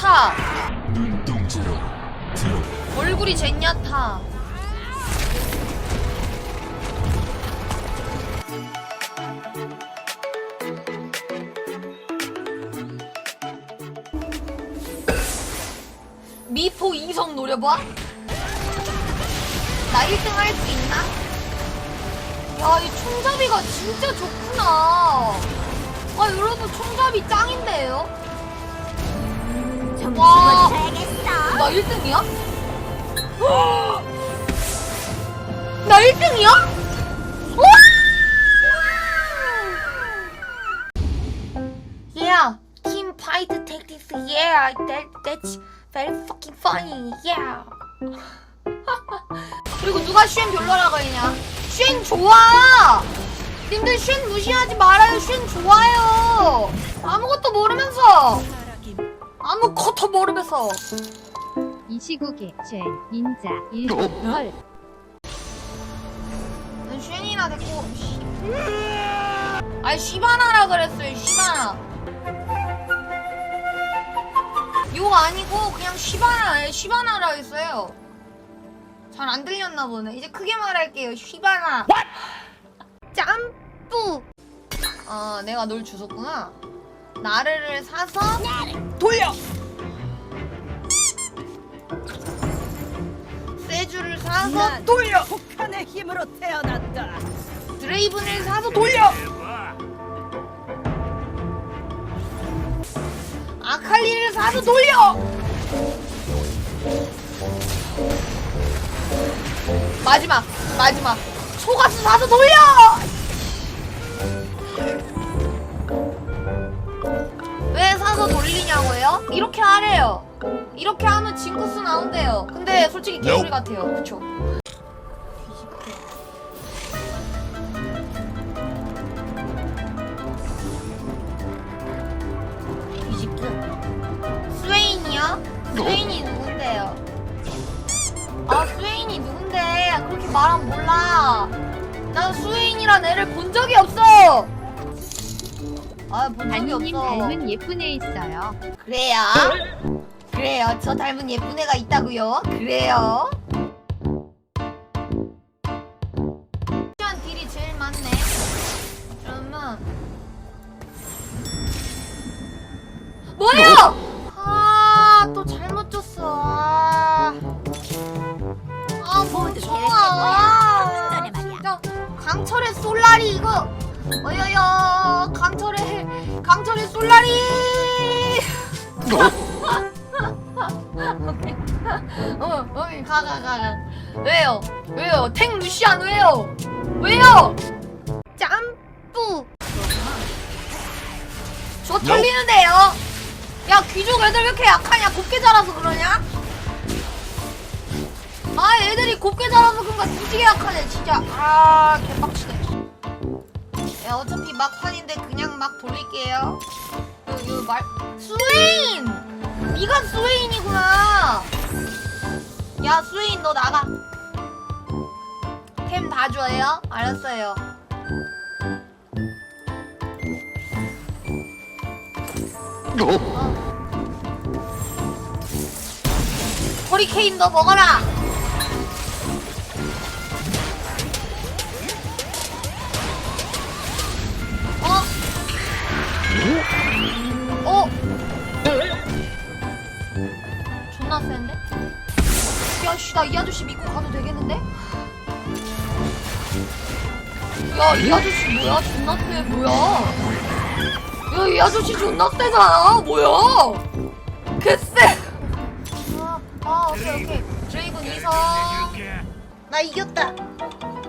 젠야타 눈동자로 들어 얼굴이 젠야타 미포 이성 노려봐? 나 1등 할 수 있나? 야, 이 총잡이가 진짜 좋구나. 아, 여러분, 총잡이 짱인데요? 와, 나 1등이야? 나 1등이야? Yeah, team fight tactics. Yeah, that that's very fucking funny. Yeah. 그리고 누가 쉔 별로라고 했냐? 쉔 좋아. 님들 쉔 무시하지 말아요. 쉔 좋아요. 아무것도 모르면서 아무것도 모르면서. 이 시국에 쉔 닌자 일헐 난 쉔이나 됐고. 씨. 아니 시바나라 그랬어요. 시바나. 욕 아니고 그냥 시바나 시바나라 했어요. 잘 안 들렸나 보네. 이제 크게 말할게요. 시바나. 짬뿌. 아 내가 널 주웠구나. 나르를 사서 돌려. 세주를 사서 돌려. 북한의 힘으로 태어났다. 드레이븐을 사서 돌려. 아칼리를 사서 돌려. 마지막 마지막 초가스 사서 돌려. 솔직히 개소리 같아요. 그쵸? 뒤집기. 스웨인이요? 스웨인이 누군데요? 아 스웨인이 누군데? 그렇게 말하면 몰라. 난 스웨인이란 애를 본 적이 없어. 아본 적이 없어. 닮은 예쁜 애 있어요 그래요? 그래요. 저 닮은 예쁜 애가 있다고요? 그래요? 시간 딜이 제일 많네. 그러면 뭐예요? 아, 또 잘못 줬어. 아, 아 멍청아. 아, 진짜 강철의 솔라리 이거. 어여여, 강철의 강철의 솔라리. 어, 어, 가, 가, 가, 가. 왜요? 왜요? 탱 루시안 왜요? 왜요? 짬뿌. 저 털리는데요? 야, 귀족 애들 왜 이렇게 약하냐? 곱게 자라서 그러냐? 아, 애들이 곱게 자라서 그런가 뒤지게 약하네, 진짜. 아, 개빡치네. 야, 어차피 막판인데 그냥 막 돌릴게요. 요, 요 말, 스웨인! 네가 스웨인이구나. 야 스웨인 너 나가. 템 다 줘요? 알았어요. 어. 허리케인 너 먹어라. 나 이 아저씨 믿고 가도 되겠는데? 야, 이 아저씨 뭐야? 존나 세, 뭐야? 야, 이 아저씨 존나 세잖아? 뭐야? 개쎄! 아, 아, 오케이, 오케이. 드레이븐 이성. 나 이겼다.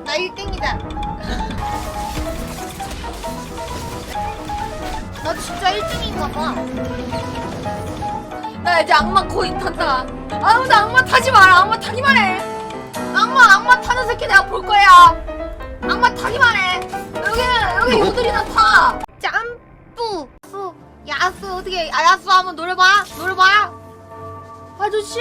나 1등이다. 나 진짜 1등인가 봐. 나 이제 악마 코인 탄다. 아무도 악마 타지 마라. 악마 타기만 해. 악마 악마 타는 새끼 내가 볼 거야. 악마 타기만 해. 여기는 여기 요들이나 타. 짬뿌. 야수 야수 어떻게 아 야수 한번 노려봐. 노려봐. 아저씨.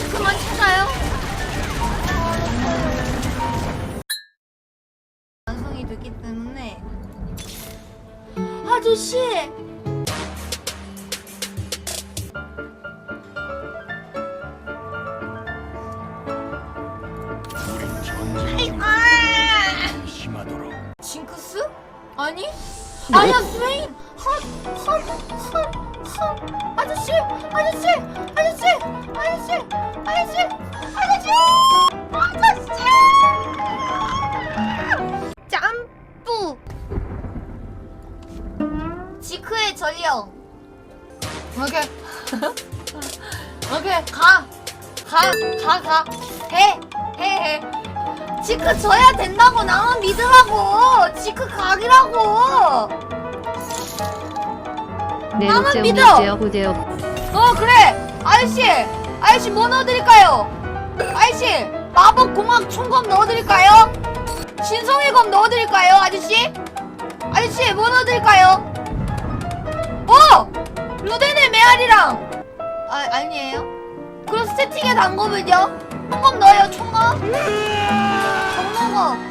저 그만 찾아요. 완성이 됐기 때문에 아저씨. 아니? 네. 아니야 스웨인. 헐 헐, 헐. 아저씨 아저씨 아저씨 아저씨 아저씨 아저씨! 아저씨! 짬뿌! 지크의 전령! 오케이. 오케이 가 가 가 가 해 해 해. 지크 져야 된다고 나만 믿으라고. 지크 각이라고 나만 믿어! 어 그래! 아저씨! 아저씨 뭐 넣어드릴까요? 아저씨 마법 공학 총검 넣어드릴까요? 신성의 검 넣어드릴까요 아저씨? 아저씨 뭐 넣어드릴까요? 어! 루덴의 메아리랑! 아 아니에요? 그럼 스태틱의 단검은요? 총검 넣어요 총검? 정먹어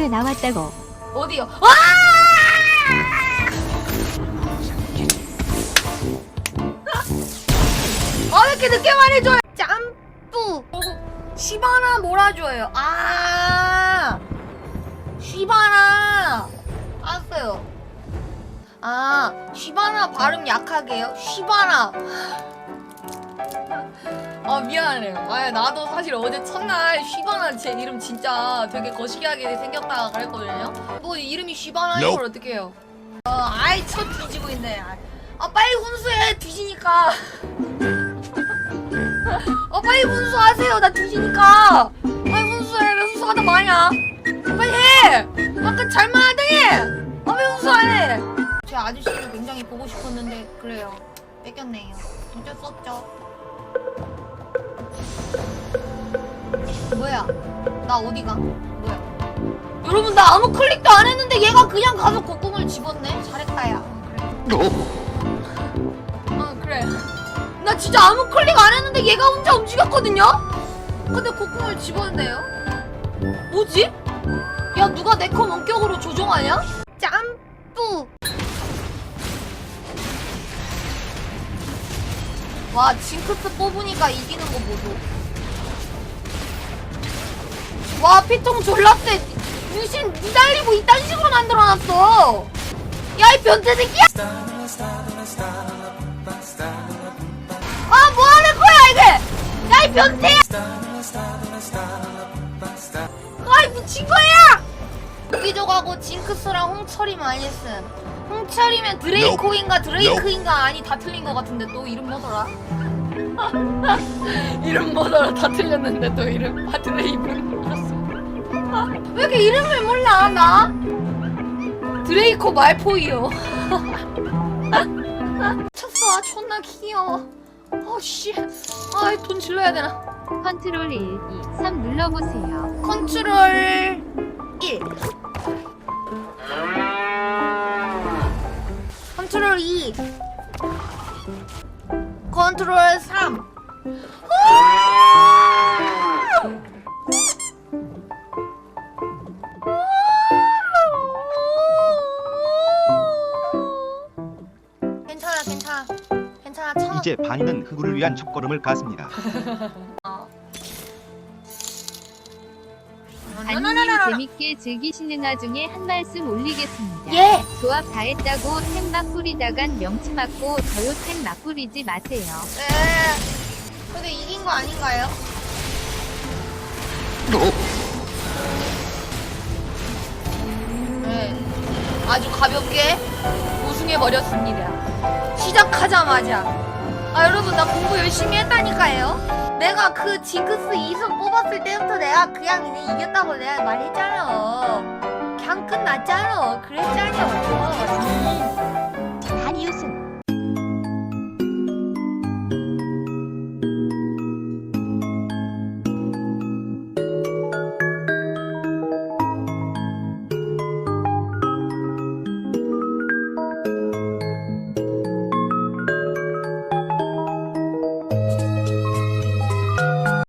바루스 나왔다고. 어디요? 와! 아, 왜 이렇게 늦게 말해줘요? 짬뿌! 시바나 몰아줘요. 아! 시바나! 알았어요. 아, 쉬바나 발음 약하게요? 쉬바나. 아, 미안해요. 아, 나도 사실 어제 첫날 쉬바나 제 이름 진짜 되게 거시기하게 생겼다 그랬거든요. 뭐 이름이 쉬바나인 걸 어떻게 해요? 어, 아이, 첫 뒤지고 있네. 아, 빨리 훈수해, 뒤지니까. 아, 빨리 훈수하세요, 나 뒤지니까. 빨리 훈수해, 왜 훈수하다 마냐? 빨리 해! 아까 잘만 하더니! 아, 왜 훈수 안 해? 제 아저씨를 굉장히 보고 싶었는데 그래요 뺏겼네요 어쩔 수 없죠 뭐야? 나 어디가? 뭐야? 여러분 나 아무 클릭도 안 했는데 얘가 그냥 가서 곡궁을 집었네. 잘했다 야. 그래 어 그래. 나 진짜 아무 클릭 안 했는데 얘가 혼자 움직였거든요? 근데 곡궁을 집었네요? 뭐지? 야 누가 내 컴 원격으로 조종하냐? 짬뿌 와 징크스 뽑으니까 이기는 거 보소. 와 피통 졸라 세 유신 니달리고 이딴 식으로 만들어놨어. 야 이 변태 새끼야! 아 뭐하는 거야 이게? 야 이 변태야! 아이 미친 거야 무기족하고 징크스랑 홍철이 많이 쓴 홍철이면 드레이코인가 드레이크인가 아니 다 틀린 것 같은데 또 이름 뭐더라? 이름 뭐더라? 다 틀렸는데 또 이름. 아 드레이븐 몰랐어 왜 이렇게 이름을 몰라 나? 드레이코 말포이요. 쳤어. 아 존나 귀여워. 아씨. 아이 돈 질러야 되나? 컨트롤 1, 2, 3 눌러보세요. 컨트롤 1 컨트롤 2 컨트롤 3 괜찮아 괜찮아. 괜찮아 천 이제 반인은 흑우를 위한 첫걸음을 갔습니다. 재밌게 즐기시는 와중에 한 말씀 올리겠습니다. 예 조합 다 했다고 템막 뿌리다간 명치 맞고 저요 템막 뿌리지 마세요. 에. 근데 이긴 거 아닌가요? 네. 아주 가볍게 우승해 버렸습니다. 시작하자마자. 아 여러분 나 공부 열심히 했다니까요. 내가 그 징크스 2승 뽑았을 때부터 내가 그냥 이제 이겼다고 내가 말했잖아. 그냥 끝났잖아. 그랬잖아.